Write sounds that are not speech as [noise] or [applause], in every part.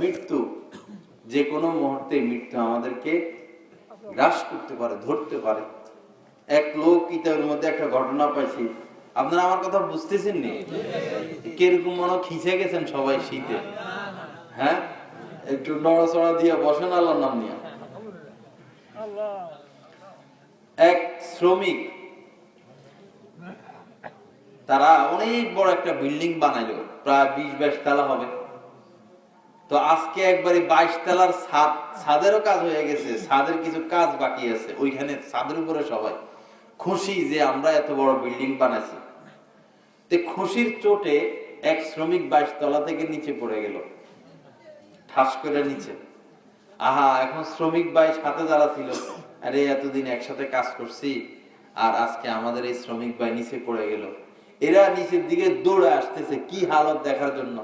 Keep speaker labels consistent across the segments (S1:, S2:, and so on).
S1: মৃত্যু যে কোনো মুহূর্তে মৃত্যু আমাদেরকে গ্রাস করতে পারে, ধরতে পারে। এক লোক কিতাবের মধ্যে একটা ঘটনা পাইছি। আপনারা আমার কথা বুঝতেছেন নি? কীরকম মনে খিচে গেছেন সবাই শীতে। হ্যাঁ? একটু নড়াচড়া দিয়ে বসেন আল্লাহ নাম নিয়ে। এক শ্রমিক, তারা অনেক বড় একটা বিল্ডিং বানাইল। প্রায় বিশ বাইশ তালা হবে। তো আজকে একবারে বাইশ তলার ছাদ, ছাদেরও কাজ হয়ে গেছে, ছাদের কিছু কাজ বাকি আছে, ওইখানে ছাদের উপরে সবাই। খুশি যে আমরা এত বড় বিল্ডিং বানাইছি। তো খুশির চোটে এক শ্রমিক বাইশ তলা থেকে নিচে পড়ে গেল। ঠাস করে নিচে। আহা, এখন শ্রমিক ভাই সাথে যারা ছিল, আরে এতদিন একসাথে কাজ করছি, আর আজকে আমাদের এই শ্রমিক ভাই নিচে পড়ে গেল। এরা নিচের দিকে দৌড়ে আসতেছে, কি হালত দেখার জন্য?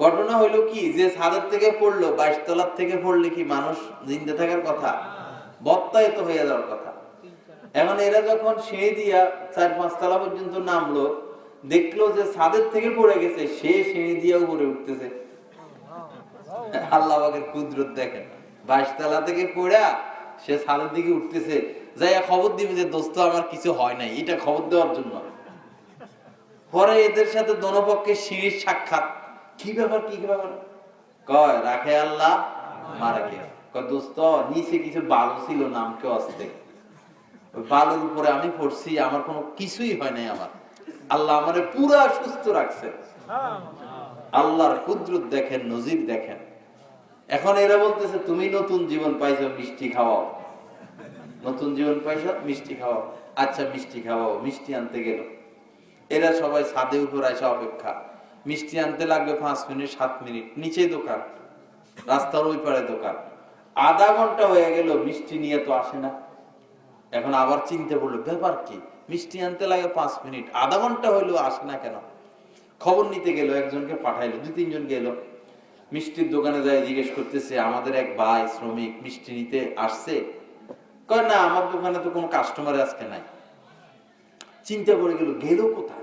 S1: ঘটনা হইল কি, যে ছাদের থেকে পড়ল বাইশ তলার থেকে পড়লে কি মানুষ জিন্দে থাকার কথা? বত্তায়িত হয়ে যাওয়ার কথা। এখন এরা যখন সেই দিয়া চার পাঁচ তলা পর্যন্ত নামলো, দেখল যে ছাদের থেকে পড়ে গেছে, সে সিঁড়ি দিয়ে উপরে উঠতেছে। আল্লাহ পাকের কুদরত দেখেন। বাইশ তলা থেকে পড়া, সে ছাদের দিকে উঠতেছে। যাইয়া খবর দিবে যে, দোস্ত, আমার কিছু হয় নাই। এটা খবর দেওয়ার জন্য। পরে এদের সাথে দনপক্ষের সিঁড়ির সাক্ষাৎ কি ব্যাপার কি ব্যাপার? কয়, রাখে আল্লাহ? মারা কয়, দোস্ত, নিচে কিছু বালু ছিল নামকে অস্তে বালুর উপরে আমি পড়ছি, আমার কোনো কিছুই হয় নাই আমার। আল্লাহ আমারে পুরা সুস্থ রাখছে। আল্লাহর কুদরত দেখেন, নজির দেখেন। এখন এরা বলতেছে, তুমি নতুন জীবন পাইছো, মিষ্টি খাওয়াও। নতুন জীবন পাইছো, মিষ্টি খাওয়াও। আচ্ছা মিষ্টি খাওয়াও, মিষ্টি আনতে গেল। এরা সবাই ছাদে উপর আসা অপেক্ষা। মিষ্টি আনতে লাগবে পাঁচ মিনিট, সাত মিনিট। নিচে দোকান, রাস্তার ওই পারে দোকান। আধা ঘণ্টা হয়ে গেল, মিষ্টি নিয়ে তো আসে না। এখন আবার চিনতে পড়ল, ব্যাপার কি? মিষ্টি আনতে লাগে পাঁচ মিনিট, আধা ঘণ্টা হইল আসে না কেন? খবর নিতে গেল, একজনকে পাঠাইলো, দুই তিনজন গেল। মিষ্টির দোকানে যায় জিজ্ঞেস করতেছে, আমাদের এক ভাই শ্রমিক মিষ্টি নিতে আসছে? কয়, না, আমার দোকানে তো কোনো কাস্টমার আজকে নাই। চিন্তা করে গেল গেল কোথায়?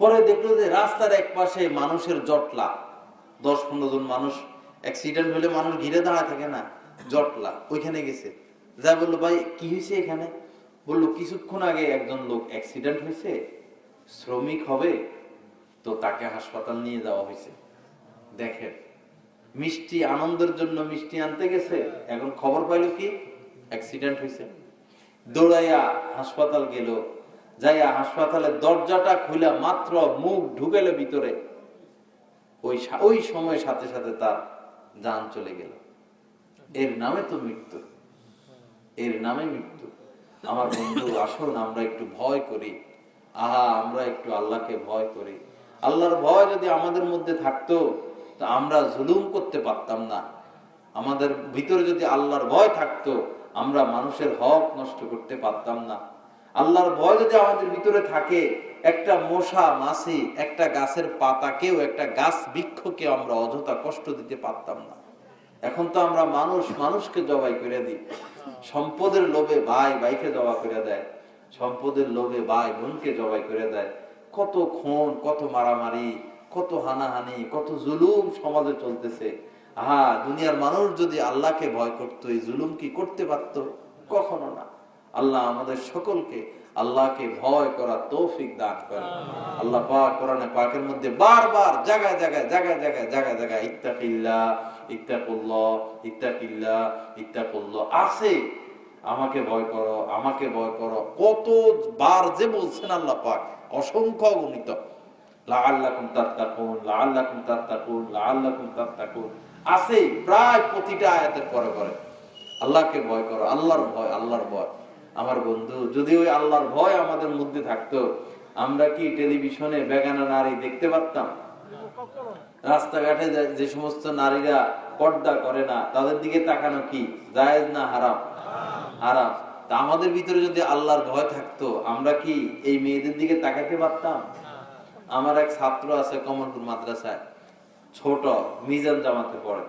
S1: পরে দেখল যে রাস্তার এক পাশে মানুষের জটলা। দশ পনেরো জন মানুষ অ্যাক্সিডেন্ট হলে মানুষ ঘিরে দাঁড়ায় থাকে না, জটলা, ওইখানে গেছে। যা বলল, ভাই, কি হয়েছে এখানে? বলল, কিছুক্ষণ আগে একজন লোক অ্যাক্সিডেন্ট হয়েছে, শ্রমিক হবে, তো তাকে হাসপাতাল নিয়ে যাওয়া হয়েছে। দেখেন, মিষ্টি, আনন্দের জন্য মিষ্টি আনতে গেছে, এখন খবর পাইলো কি? অ্যাক্সিডেন্ট হয়েছে। দৌড়াইয়া হাসপাতাল গেল যাইয়া হাসপাতালের দরজাটা খুলে মাত্র মুখ ঢুকেলে ভিতরে। ওই ওই সময় সাথে সাথে তার যান চলে গেল। এর নামে তো মৃত্যু। এর নামে মৃত্যু। আমার বন্ধু, আসুন, আমরা একটু ভয় করি। আহা, আমরা একটু আল্লাহকে ভয় করি। আল্লাহর ভয় যদি আমাদের মধ্যে থাকতো, তো আমরা জুলুম করতে পারতাম না। আমাদের ভিতরে যদি আল্লাহর ভয় থাকতো, আমরা মানুষের হক নষ্ট করতে পারতাম না। আল্লাহর ভয় যদি আমাদের ভিতরে থাকে, একটা মশা, মাছি, একটা গাছের পাতাকেও, একটা গাছ বৃক্ষকেও আমরা অযথা কষ্ট দিতে পারতাম না। এখন তো আমরা মানুষ, মানুষকে জবাই করে দিই। সম্পদের লোভে ভাই ভাইকে জবা করে দেয়। সম্পদের লোভে ভাই বোনকে জবাই করে দেয়। কত খুন, কত মারামারি, কত হানাহানি, কত জুলুম সমাজে চলতেছে। আহা, দুনিয়ার মানুষ যদি আল্লাহকে ভয় করতো, এই জুলুম কি করতে পারতো? কখনো না। আল্লাহ আমাদের সকলকে আল্লাহকে ভয় করা তৌফিক দান করে আল্লাহ পাক কোরআনে পাকের মধ্যে বারবার জায়গায় জায়গায় জায়গায় জায়গায় জায়গায় জায়গায় ইত্তাকিল্লাহ ইত্তাকুল্লাহ ইত্তাকিল্লাহ ইত্তাকুল্লাহ আছে। আমাকে ভয় করো, আমাকে ভয় করো। কত বার যে বলছেন আল্লাহ পাক, অসংখ্য গণিত লাআল্লাকুম তাত্তাকুন লাআল্লাকুম তাত্তাকুন লাআল্লাকুম তাত্তাকুন। আছে প্রায় প্রতিটা আয়াতের পরে পরে। আল্লাহকে ভয় করো, আল্লাহর ভয় আল্লাহর ভয়। আমার বন্ধু, যদি ওই আল্লাহর ভয় আমাদের মধ্যে থাকতো, আমরা কি টেলিভিশনে বেগানা নারী দেখতে পারতাম? রাস্তাঘাটে যে- সমস্ত নারীরা পর্দা করে না, তাদের দিকে তাকানো কি? জায়েজ না হারাম? হারাম। তা আমাদের ভিতরে যদি আল্লাহর ভয় থাকতো, আমরা কি এই মেয়েদের দিকে তাকাতে পারতাম? আমার এক ছাত্র আছে কমলপুর মাদ্রাসায়, ছোট, মিজান জামাতে পড়ে।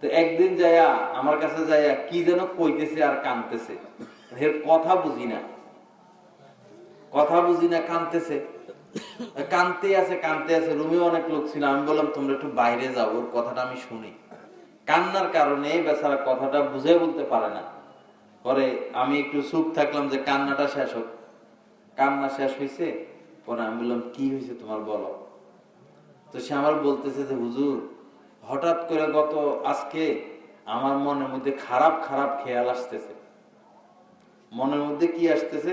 S1: তো একদিন যাইয়া আমার কাছে যাইয়া কি যেন কইতেছে আর কানতেছে। কথা বুঝি না। কথা বুঝি না, কানতেছে। কানতে আছে কানতে আছে। রুমে অনেক লোক ছিল, আমি বললাম, তোমরা একটু বাইরে যাও, ওর কথাটা আমি শুনি। কান্নার কারণে বেচারা কথাটা বুঝে বলতে পারে না। পরে আমি একটু চুপ থাকলাম যে কান্নাটা শেষ হোক। কান্না শেষ হয়েছে পরে আমি বললাম, কি হয়েছে তোমার বলো? তো সে আমার বলতেছে যে, হুজুর, হঠাৎ করে গত আজকে আমার মনের মধ্যে খারাপ খারাপ খেয়াল আসতেছে। মনের মধ্যে কি আসতেছে?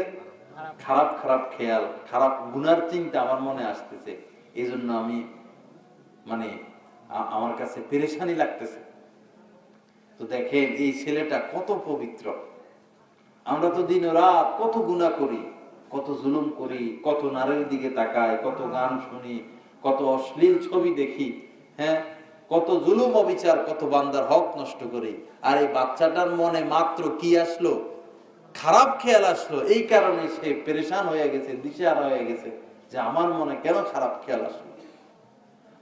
S1: খারাপ খারাপ খেয়াল, খারাপ গুনার চিন্তা আমার মনে আসতেছে। এই জন্য আমি মানে আমার কাছে পেরেশানি লাগতেছে। তো দেখেন, এই ছেলেটা কত পবিত্র। আমরা তো দিন রাত কত গুণা করি, কত জুলুম করি, কত নারীর দিকে তাকাই, কত গান শুনি, কত অশ্লীল ছবি দেখি হ্যাঁ? কত জুলুম অবিচার, কত বান্দার হক নষ্ট করি। আর এই বাচ্চাটার মনে মাত্র কি আসলো? খারাপ খেয়াল আসলো এই কারণে সে পেরেশান হয়ে গেছে দিশেহারা হয়ে গেছে যে আমার মনে কেন খারাপ খেয়াল আসলো?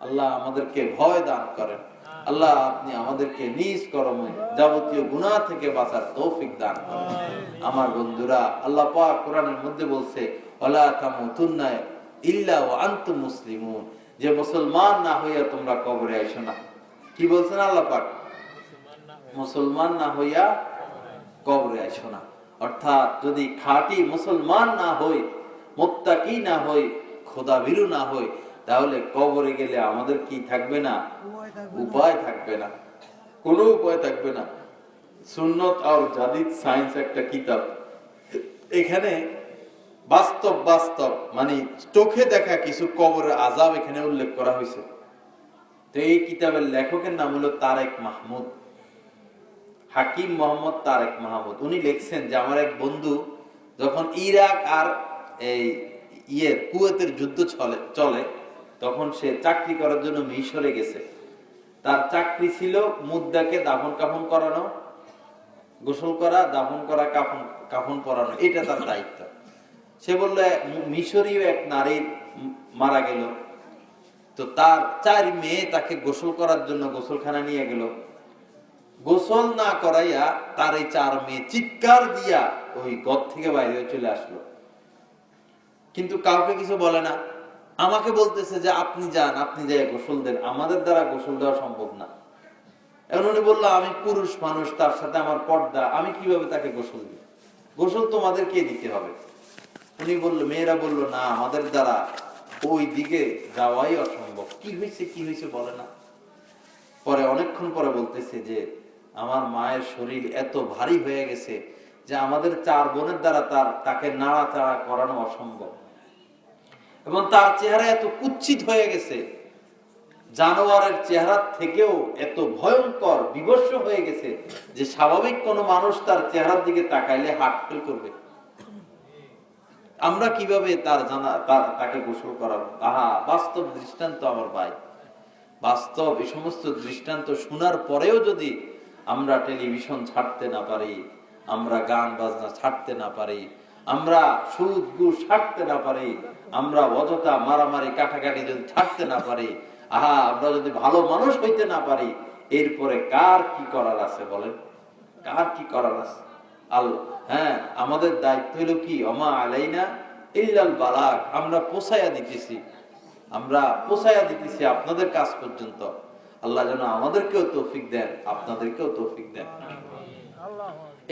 S1: আল্লাহ আমাদেরকে ভয় দান করেন। আল্লাহ আপনি আমাদেরকে নিজ করমে যাবতীয় গুনাহ থেকে বাঁচার তৌফিক দান করেন। আমার বন্ধুরা আল্লাহ পাক কোরআনের মধ্যে বলছে ওয়ালা তামুতুন্না ইল্লা ওয়া আনতুম মুসলিমুন। যে মুসলমান না হইয়া তোমরা কবরে আইসো না। কি বলছেন আল্লাহ পাক? মুসলমান না হইয়া কবরে আইসো না। অর্থাৎ যদি খাঁটি মুসলমান না হই মোত্তাকি না হই খোদা ভীরু না হই তাহলে কবরে গেলে আমাদের কি থাকবে না? উপায় থাকবে না। কোনো উপায় থাকবে না। সুন্নত আর জাদিদ সায়েন্স একটা কিতাব। এখানে বাস্তব বাস্তব মানে চোখে দেখা কিছু কবরের আজাব এখানে উল্লেখ করা হয়েছে তো এই কিতাবের লেখকের নাম হলো তারেক মাহমুদ। হাকিম মোহাম্মদ তারেক মাহমুদ। উনি লিখছেন যে, আমার এক বন্ধু যখন ইরাক আর এই ইয়ের কুয়েতের যুদ্ধ চলে চলে, তখন সে চাকরি করার জন্য মিশরে গেছে। তার চাকরি ছিল মুদ্রাকে দাফন কাফন করানো, গোসল করা, দাফন করা, কাফন কাফন পরানো। এটা তার দায়িত্ব। সে বলল মিশরীয় এক নারী মারা গেল। তো তার চার মেয়ে তাকে গোসল করার জন্য গোসলখানা নিয়ে গেল। গোসল না করাইয়া তার এই চার মেয়ে চিৎকার দিয়া ওই গদ থেকে বাইরে চলে আসলো। কিন্তু কাউকে কিছু বলে না। আমাকে বলতেছে যে, আপনি যান, আপনি যাই গোসল দেন। আমাদের দ্বারা গোসল দেওয়া সম্ভব না। এখন উনি বলল, আমি পুরুষ মানুষ, তার সাথে আমার পর্দা। আমি কীভাবে তাকে গোসল দিই? গোসল তোমাদেরকে দিতে হবে? উনি বলল, মেয়েরা বলল, না, আমাদের দ্বারা ওই দিকে যাওয়াই অসম্ভব। কি হয়েছে কি হয়েছে বলে না? পরে অনেকক্ষণ পরে বলতেছে যে আমার মায়ের শরীর এত ভারী হয়ে গেছে যে আমাদের চার বোনের দ্বারা তার, তাকে নাড়াচাড়া করানো অসম্ভব। এবং তার চেহারা এত কুচ্ছিত হয়ে গেছে। জানোয়ারের চেহারা থেকেও এত ভয়ঙ্কর বিবর্ষ হয়ে গেছে যে স্বাভাবিক কোনো মানুষ তার চেহারার দিকে তাকাইলে হাট ফেল করবে। আমরা কীভাবে তার জানা, তার- তাকে গোসল করাবো? আহা, বাস্তব দৃষ্টান্ত আমার ভাই। বাস্তব এই সমস্ত দৃষ্টান্ত শোনার পরেও যদি আমরা টেলিভিশন ছাড়তে না পারি, আমরা গান বাজনা ছাড়তে না পারি, আমরা সুদ, ঘুষ ছাড়তে না পারি, আমরা অযথা মারামারি, কাটাকাটি যদি ছাড়তে না পারি, আহা, আমরা যদি ভালো মানুষ হইতে না পারি, এরপরে কার কি করার আছে বলেন? কার কি করার আছে? আল হ্যাঁ আমাদের দায়িত্ব হলো কি? অমা আলাই আলাইনা ইল্লাল বালাক আমরা পোষায়া দিতেছি, আমরা পোষায়া দিতেছি আপনাদের কাজ পর্যন্ত। আল্লাহ যেন আমাদেরকেও তৌফিক দেন আপনাদেরকেও তৌফিক দেন।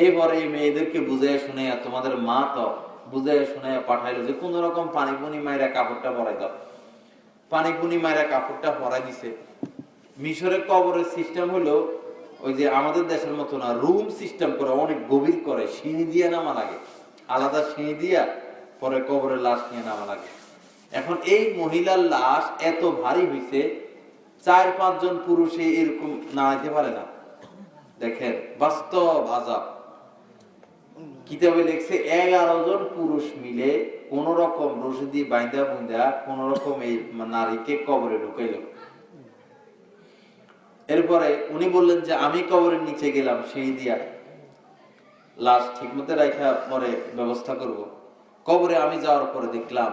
S1: এবারে এই মেয়েদেরকে বুঝাইয়া শুনে তোমাদের মা তো বুঝাইয়া শুনে পাঠাইলো যে কোন রকম পানি পুনি মাইরা কাপড়টা পরাই দাও। পানি পুনি মাইরা কাপড়টা পরাই দিছে। মিশরের কবরের সিস্টেম হলো ওই যে আমাদের দেশের মতো না রুম সিস্টেম করে অনেক গভীর করে সিঁড়ি দিয়ে নামা লাগে। আলাদা সিঁড়ি দিয়া পরে কবরের লাশ নিয়ে নামা লাগে। এখন এই মহিলার লাশ এত ভারী হইছে চার, পাঁচজন পুরুষে এরকম নাড়াইতে পারে না। দেখেন, বাস্তব আজাব। কিতাবে লিখছে, এগারো জন পুরুষ মিলে কোন রকম রশি দিয়ে বাইন্দা বুন্দা কোন রকম এই নারীকে কবরে ঢুকাইল। এরপরে উনি বললেন যে, আমি কবরের নিচে গেলাম, সেই দিয়া লাশ ঠিক মতো রাখা পরে ব্যবস্থা করব। কবরে আমি যাওয়ার পরে দেখলাম,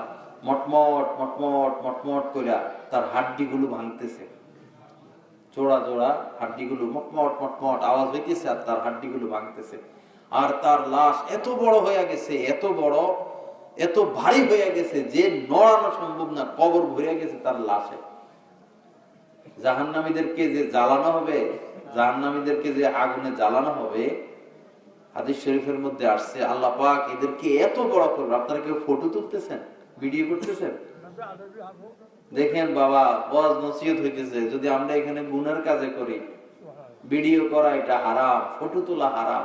S1: মটমট মটমট মটমট করে তার হাড্ডি গুলো ভাঙতেছে। জোড়া জোড়া হাড্ডিগুলো, মটমট মটমট আওয়াজ হইতেছে আর তার হাড্ডিগুলো ভাঙতেছে। আর তার লাশ এত বড় হয়ে গেছে, এত বড়, এত ভারী হয়ে গেছে যে নড়ানো সম্ভব না, কবর ভরে গেছে তার লাশে। জাহান্নামীদেরকে যে জ্বালানো হবে, জাহান্নামীদেরকে যে আগুনে জ্বালানো হবে, হাদিস শরীফের মধ্যে আসছে, আল্লাহ পাক এদেরকে এত বড় করবে। আপনারা কেউ ফটো তুলতেছেন? ভিডিও করতেছেন? দেখেন বাবা ওয়াজ নসিহত হইতেছে যদি আমরা এখানে গুনার কাজে করি ভিডিও করা এটা হারাম ফটো তোলা হারাম।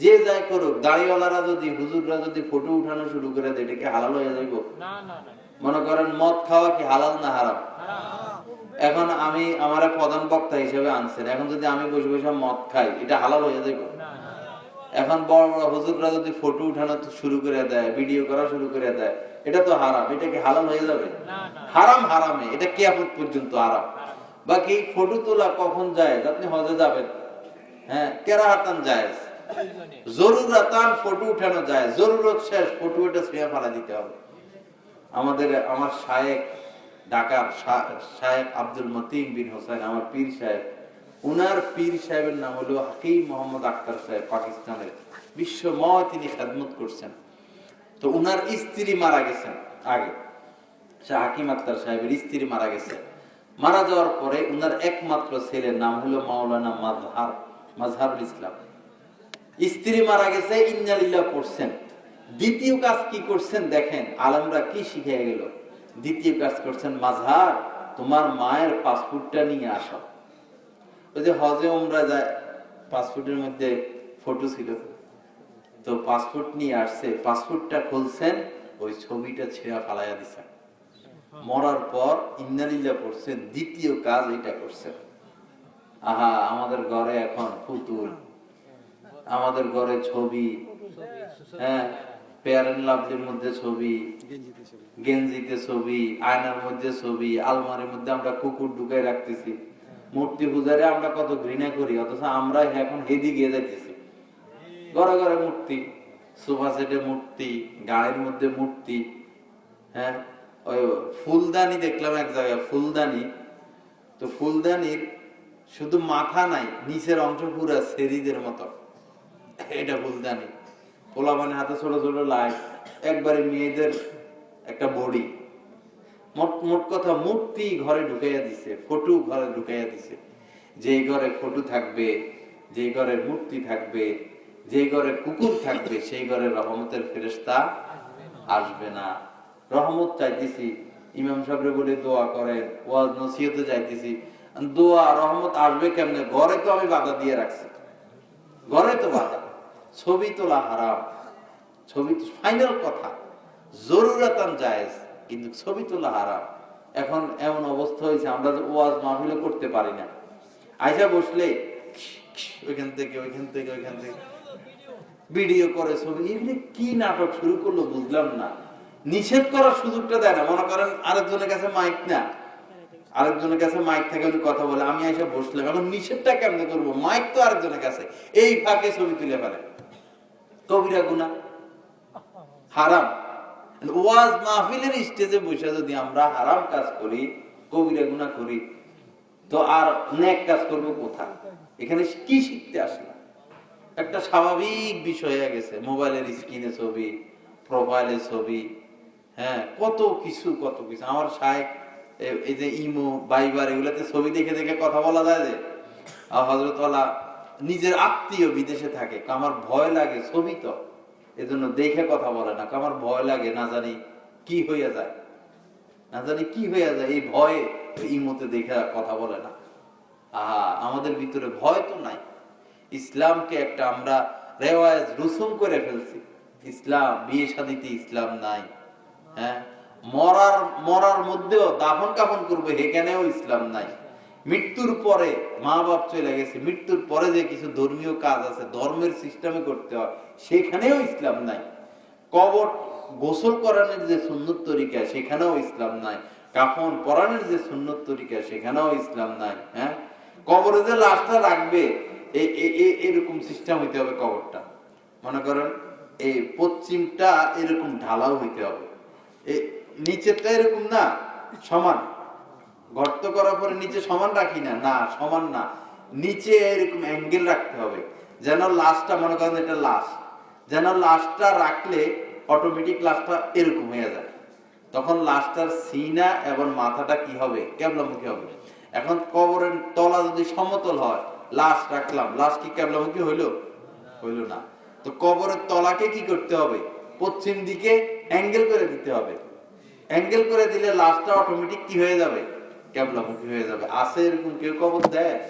S1: যে যাই করুক দাড়িওয়ালারা যদি হুজুররা যদি ফটো উঠানো শুরু করে দেয় এটা কি হালাল হয়ে যাইব? মনে করেন মদ খাওয়া কি হালাল না হারাম? এখন আমি আমার প্রধান বক্তা হিসেবে আনছেন এখন যদি আমি বসে বসে মদ খাই এটা হালাল হয়ে যাইব? এখন বড় বড় হুজুররা যদি ফটো উঠানো শুরু করে দেয় ভিডিও করা শুরু করে দেয় এটা তো হারাম এটা কি হালাল হয়ে যাবে? হারাম হারামে এটা কিয়ামত পর্যন্ত হারাম। বাকি ফটো তোলা কখন যায় আপনি হজে যাবেন। হ্যাঁ কেরাহাতান যায় জরুরাতান ফটো উঠানো যায় জরুরত শেষ ফটো এটা ফেলা দিতে হবে। আমাদের আমার শায়েক ঢাকার শায়েক আব্দুল মতিন বিন হোসেন আমার পীর সাহেব। উনার পীর সাহেবের নাম হলো হাকিম মোহাম্মদ আক্তার সাহেব পাকিস্তানের। বিশ্বময় তিনি খেদমত করছেন। তো উনার স্ত্রী মারা গেছেন আগে। শাহ হাকিম আক্তার সাহেবের স্ত্রী মারা গেছে। মারা যাওয়ার পরে উনার একমাত্র ছেলের নাম হলো মাওলানা মাজহার মাজহারুল ইসলাম। স্ত্রী মারা গেছে, ইন্নালিল্লাহ পড়ছেন। দ্বিতীয় কাজ কি করছেন দেখেন, আলমরা কি শিখে গেল? দ্বিতীয় কাজ করছেন মাঝহার তোমার মায়ের পাসপোর্টটা নিয়ে আসো। ওই যে হজে ওমরা যায়, পাসপোর্টের মধ্যে ফটো ছিল। তো পাসপোর্ট নিয়ে আসছে, পাসপোর্টটা খুলছেন, ওই ছবিটা ছেঁড়া ফালাইয়া দিছেন মরার পর ইন্নালিল্লাহ পড়ছেন দ্বিতীয় কাজ এটা করছেন আহা, আমাদের ঘরে এখন পুতুল। আমাদের ঘরে ছবি। হ্যাঁ পেয়ারেন লাভলির মধ্যে ছবি গেঞ্জিতে ছবি, আয়নার মধ্যে ছবি, আলমারির মধ্যে আমরা কুকুর ঢুকাই রাখতেছি। মূর্তি পূজারে আমরা কত ঘৃণা করি, অথচ আমরা এখন হেদি গিয়ে যাইতেছি। ঘরে ঘরে মূর্তি, সোফা সেটে মূর্তি, গাড়ির মধ্যে মূর্তি হ্যাঁ? ওই ফুলদানি দেখলাম এক জায়গায়, ফুলদানি। তো ফুলদানির শুধু মাথা নাই, নিচের অংশ পুরা সেরিদের মতো। এটা ফুলদানি। পোলা মানে হাতে ছোট ছোট লাইট একবারে মেয়েদের একটা বডি। মোট মোট কথা, মূর্তি ঘরে ঢুকাইয়া দিছে, ফটো ঘরে ঢুকাইয়া দিছে। যে ঘরে ফটো থাকবে যে ঘরে মূর্তি থাকবে যে ঘরে কুকুর থাকবে, সেই ঘরে রহমতের ফেরেস্তা আসবে না। রহমত চাইতেছি, ইমাম সাহেবরে বলে দোয়া করেন, ওয়াজ নসিহতে যাইতেছি। দোয়া, রহমত আসবে কেমনে? ঘরে তো আমি বাধা দিয়ে রাখছি। ঘরে তো বাধা। ছবি তোলা হারাম। ছবি ফাইনাল কথা। জরুরাতান জায়েজ, কিন্তু ছবি তোলা হারাম। এখন এমন অবস্থা হয়েছে, আমরা ওয়াজ মাহফিলও করতে পারি না। আইসা বসলে ওইখান থেকে ওইখান থেকে ওইখান থেকে। ভিডিও করে ছবি, এগুলি কি নাটক শুরু করল বুঝলাম না। নিষেধ করার সুযোগটা দেয় না, মনে করেন আরেকজনের কাছে মাইক না। আরেকজনের কাছে মাইক থেকে, উনি কথা বলে, আমি এসে বসলাম, এখন নিষেধটা কেমনে করব? মাইক তো আরেকজনের কাছে, এই ফাঁকে ছবি তুলে ফেলে। কবিরা গুনা হারাম। ওয়াজ মাহফিলের স্টেজে বসে যদি আমরা হারাম কাজ করি, কবিরা গুনা করি, তো আর নেক কাজ করব কোথায়? এখানে কি শিখতে আসলাম? একটা স্বাভাবিক বিষয় হয়ে গেছে। মোবাইলের স্ক্রিনে ছবি প্রোফাইলে ছবি হ্যাঁ কত কিছু কত কিছু। আমার এ- এই যে ইমো বাইবার এগুলাতে ছবি দেখে দেখে কথা বলা যায় যে হজরত নিজের আত্মীয় বিদেশে থাকে। আমার ভয় লাগে ছবি তো। এজন্য দেখে কথা বলে না। আমার ভয় লাগে না জানি কি হইয়া যায়। না জানি কি হইয়া যায়। এই ভয়ে ইমোতে দেখে কথা বলে না। আহা, আমাদের ভিতরে ভয় তো নাই। ইসলামকে একটা আমরা রেওয়াজ রুসুম করে ফেলছি। ইসলাম, বিয়ে শাদিতে ইসলাম নাই। হ্যাঁ? মরার মরার মধ্যেও দাফন কাফন করব এখানেও ইসলাম নাই। মৃত্যুর পরে মা বাপ চলে গেছে। মৃত্যুর পরে যে কিছু ধর্মীয় কাজ আছে, ধর্মের সিস্টেমে করতে হয়, সেখানেও ইসলাম নাই। কবর গোসল করানোর যে সুন্নত তরিকা, সেখানেও ইসলাম নাই। কাফন পরানোর যে সুন্নত তরিকা, সেখানেও ইসলাম নাই। হ্যাঁ? কবরে যে লাশটা রাখবে এরকম সিস্টেম হইতে হবে কবরটা। মনে করেন, এই পশ্চিমটা এরকম ঢালাও হইতে হবে। এই নিচেরটা এরকম না, সমান। গর্ত করার পরে নিচে সমান রাখি না না, সমান না। নিচে এরকম অ্যাঙ্গেল রাখতে হবে। যেন লাশটা মনে করেন এটা লাশ যেন লাশটা রাখলে অটোমেটিক লাশটা এরকম হয়ে যায়। তখন লাশটার সিনা এবং মাথাটা কি হবে? কেবলামুখী হবে। এখন কবরের তলা যদি সমতল হয় লাশ রাখলাম। লাশ কি কেবলামুখী হইল? হইল না। তো কবরের তলাকে কি করতে হবে? পশ্চিম দিকে অ্যাঙ্গেল করে দিতে হবে। অ্যাঙ্গেল করে দিলে লাশটা অটোমেটিক কি হয়ে যাবে? কেবলামুখী হয়ে যাবে। আছে এরকম কেউ কবর দেয়।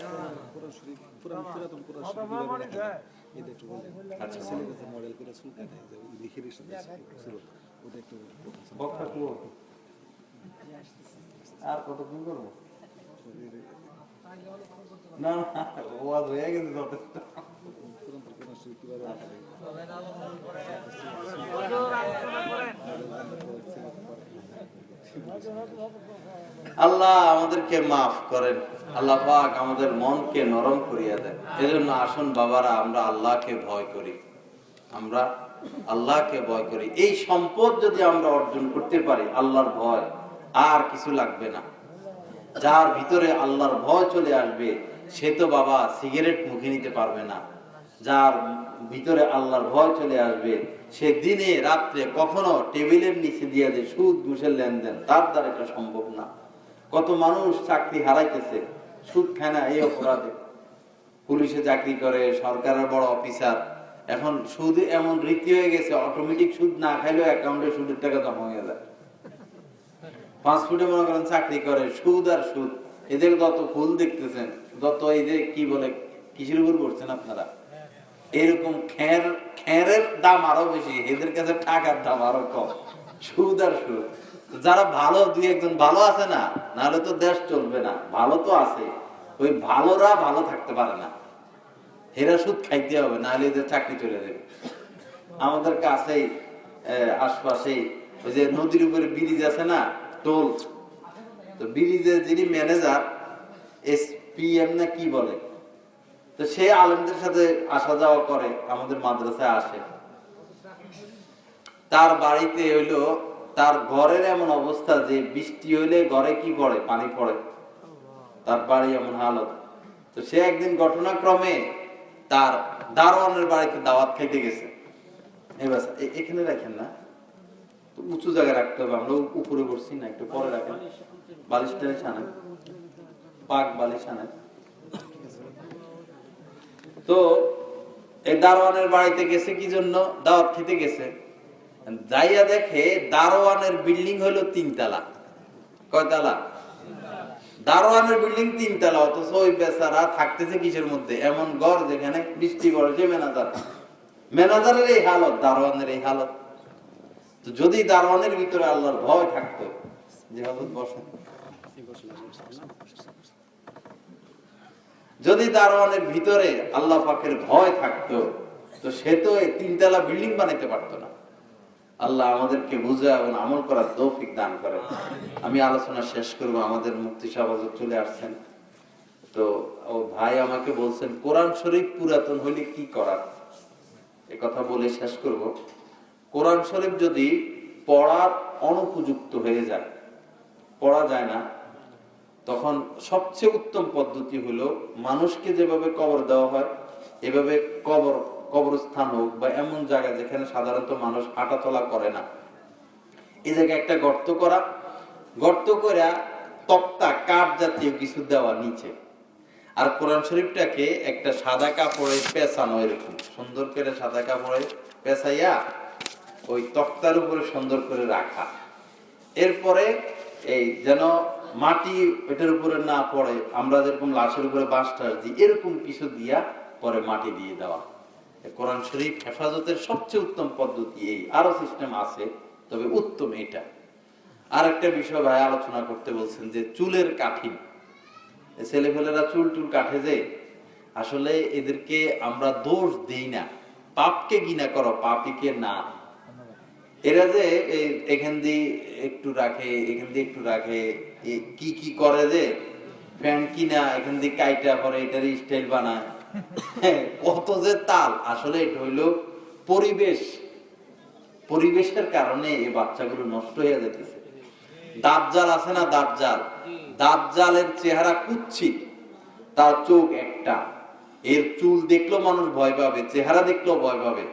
S1: আচ্ছা। আর কতক্ষণ করব? না হয়ে গেছে? আল্লাহ আমাদেরকে মাফ করেন। আল্লাহ পাক আমাদের মনকে নরম করিয়া দেন। এজন্য আসুন বাবারা, আমরা আল্লাহকে ভয় করি। আমরা আল্লাহকে ভয় করি। এই সম্পদ যদি আমরা অর্জন করতে পারি, আল্লাহর ভয় আর কিছু লাগবে না। যার ভিতরে আল্লাহর ভয় চলে আসবে, সে তো বাবা সিগারেট মুখে নিতে পারবে না। যার ভিতরে আল্লাহর ভয় চলে আসবে, সে দিনে, রাত্রে কখনো টেবিলের নিচে দিয়ে যে সুদ, ঘুষের লেনদেন, তার দ্বারা এটা সম্ভব না। কত মানুষ চাকরি হারাইতেছে, সুদ খায় না এই অপরাধে। পুলিশে চাকরি করে, সরকারের বড় অফিসার। এখন সুদ এমন রীতি হয়ে গেছে অটোমেটিক সুদ না খাইলেও অ্যাকাউন্টে সুদের টাকা জমা হয়ে যায়। পাঁচ ফুটে মনে করেন চাকরি করে, সুদ আর সুদ। এদের যত ফুল দেখতেছেন, যত যে কি বলে কিসের উপর পড়ছেন আপনারা? এরকম খের, খেরের দাম আরও বেশি, এদের কাছে টাকার দাম আরও কম। সুদ আর সুদ। যারা ভালো, দুই একজন ভালো আছে না, নাহলে তো দেশ চলবে না। ভালো তো আছে। ওই ভালোরা ভালো থাকতে পারে না। হেরা সুদ খাইতে হবে, নাহলে এদের চাকরি চলে যাবে। আমাদের কাছেই আশপাশেই, ওই যে নদীর উপরে ব্রিজ আছে না তো ব্রিজের যিনি ম্যানেজার, এসপিএম না কি বলে, তো সে সাথে আসা যাওয়া করে, আমাদের মাদ্রাসায় আসে। তার বাড়িতে হইল, তার ঘরের এমন অবস্থা যে বৃষ্টি হইলে ঘরে কি পড়ে? পানি পড়ে। তার বাড়ি এমন হালত। তো সে একদিন ঘটনাক্রমে তার দারোয়ানের বাড়িতে দাওয়াত খাইতে গেছে। এখানে রাখেন না। উঁচু জায়গায় রাখতে হবে, আমরা উপরে বসছি না, একটু পরে রাখেন। বালিশটা ছানা পাক বালিশ আনেন তো এই দারোয়ানের বাড়িতে গেছে কি জন্য? দাওয়াত খেতে গেছে। যাইয়া দেখে দারোয়ানের বিল্ডিং হলো তিনতলা। কয়তলা? দারোয়ানের বিল্ডিং তিনতলা, অথচ ওই বেচারা থাকতেছে কিসের মধ্যে? এমন ঘর যেখানে বৃষ্টি পড়ে, সে ম্যানেজার। ম্যানেজারের এই হালত, দারোয়ানের এই হালত। তো যদি দারোয়ানের ভিতরে আল্লাহর ভয় থাকতো যদি দারোয়ানের ভিতরে আল্লাহ পাকের ভয় থাকতো, তো সে তো এই তিনতলা বিল্ডিং বানাইতে পারতো না। আল্লাহ আমাদেরকে বুঝে এবং আমল করার তৌফিক দান করে। আমি আলোচনা শেষ করব, আমাদের মুক্তি সাহেব চলে আসছেন। তো ও ভাই আমাকে বলছেন, কোরআন শরীফ পুরাতন হইলে কি করার? এ কথা বলে শেষ করব। কোরআন শরীফ যদি পড়ার অনুপযুক্ত হয়ে যায়, পড়া যায় না, তখন সবচেয়ে উত্তম পদ্ধতি হলো মানুষকে যেভাবে কবর দেওয়া হয়, এভাবে কবর, কবরস্থান হোক বা এমন জায়গা যেখানে সাধারণত মানুষ হাঁটাচলা করে না। এই জায়গায় একটা গর্ত করা, গর্ত করে তক্তা, কাঠ জাতীয় কিছু দেওয়া নিচে। আর কোরআন শরীফটাকে একটা সাদা কাপড়ে পেঁচানো এরকম। সুন্দর করে সাদা কাপড়ে পেঁচাইয়া ওই তক্তার উপরে সুন্দর করে রাখা। এরপরে এই যেন মাটি এটার উপরে না পড়ে, আমরা যেরকম লাশের উপরে বাঁশ টাস দিই, এরকম কিছু দিয়া পরে মাটি দিয়ে দেওয়া। কোরআন শরীফ হেফাজতের সবচেয়ে উত্তম পদ্ধতি এই। আরও সিস্টেম আছে, তবে উত্তম এটা আর একটা বিষয় ভাই আলোচনা করতে বলছেন যে চুলের কাঠিন। ছেলেফেলেরা চুল টুল কাঠে যে, আসলে এদেরকে আমরা দোষ দিই না। পাপকে গিনা করো, পাপিকে না। এরা যে এখান দিয়ে একটু রাখে, এখান দিয়ে একটু রাখে কি কি করে যে? ফ্যান কিনা, এখান দিয়ে কাইটা করে এটার স্টাইল বানায়। [laughs] কত যে তাল। আসলে এটা হইল পরিবেশ। পরিবেশের কারণে এই বাচ্চাগুলো নষ্ট হয়ে যেতেছে দাঁতজাল আছে না দাঁতজাল? দাঁতজালের চেহারা কুচ্ছিত। তার চোখ একটা। এর চুল দেখলেও মানুষ ভয় পাবে, চেহারা দেখলেও ভয় পাবে।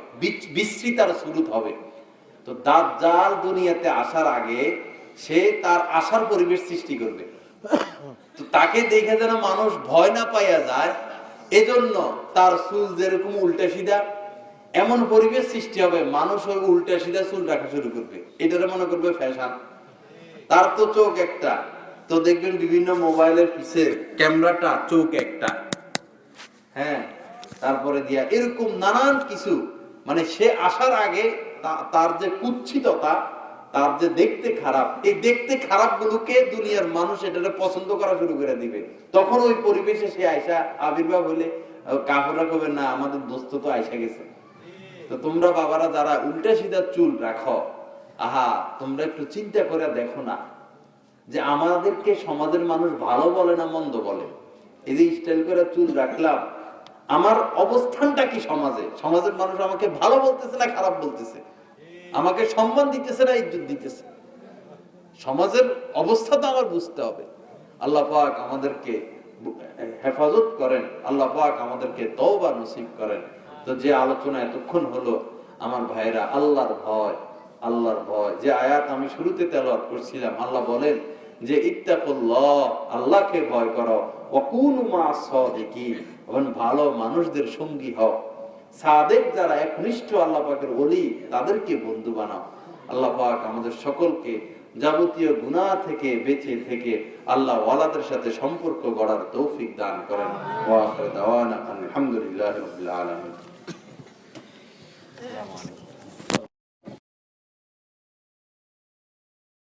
S1: বিশ্রী তার শুরুত হবে। তো দাজ্জাল দুনিয়াতে আসার আগে সে তার আসার পরিবেশ সৃষ্টি করবে। তো তাকে দেখে যেন মানুষ ভয় না পাইয়া যায়, এজন্য তার চুল যেরকম উল্টা সিধা, এমন পরিবেশ সৃষ্টি হবে, মানুষ ওই উল্টা সিধা চুল রাখা শুরু করবে। এটারে মনে করবে ফ্যাশন। তার তো চোখ একটা। তো দেখবেন বিভিন্ন মোবাইলের পিছে ক্যামেরাটা, চোখ একটা। হ্যাঁ তারপরে দিয়া এরকম নানান কিছু। মানে সে আসার আগে তার যে কুচ্ছিততা, তার যে দেখতে খারাপ, এই দেখতে খারাপ গুলোকে দুনিয়ার মানুষ এটাকে পছন্দ করা শুরু করে দিবে। তখন ওই পরিবেশে সে আয়সা আবির্ভাব হলে কাপড়রা কবে, না, আমাদের দোস্ত তো আয়সা গেছে। তো তোমরা বাবারা যারা উল্টা সিধা চুল রাখো, আহা, তোমরা একটু চিন্তা করে দেখো না যে আমাদেরকে সমাজের মানুষ ভালো বলে না মন্দ বলে। এই যে স্টাইল করে চুল রাখলাম আমার অবস্থানটা কি সমাজে? সমাজের মানুষ আমাকে ভালো বলতেছে না খারাপ বলতেছে? আমাকে সম্মান দিতেছে না ইজ্জত দিতেছে? সমাজের অবস্থা তো আমার বুঝতে হবে। আল্লাহ পাক আমাদেরকে হেফাজত করেন। আল্লাহ পাক আমাদেরকে তওবা নসিব করেন। তো যে আলোচনা এতক্ষণ হলো, আমার ভাইরা আল্লাহর ভয় আল্লাহর ভয়। যে আয়াত আমি শুরুতে তেলাওয়াত করছিলাম, আল্লাহ বলেন যে, ইত্তাকুল্লাহ, আল্লাহকে ভয় করো। ওয়াকুনু মা সাদিকিন। এবং ভালো মানুষদের সঙ্গী হও। সাদেক যারা একনিষ্ঠ আল্লাহ পাকের তাদেরকে বন্ধু বানাও। আল্লাহ পাক আমাদের সকলকে যাবতীয় গুণা থেকে বেঁচে থেকে আল্লাহ ওয়ালাদের সাথে সম্পর্ক গড়ার তৌফিক দান করেন। আলহামদুলিল্লাহ আলামিন।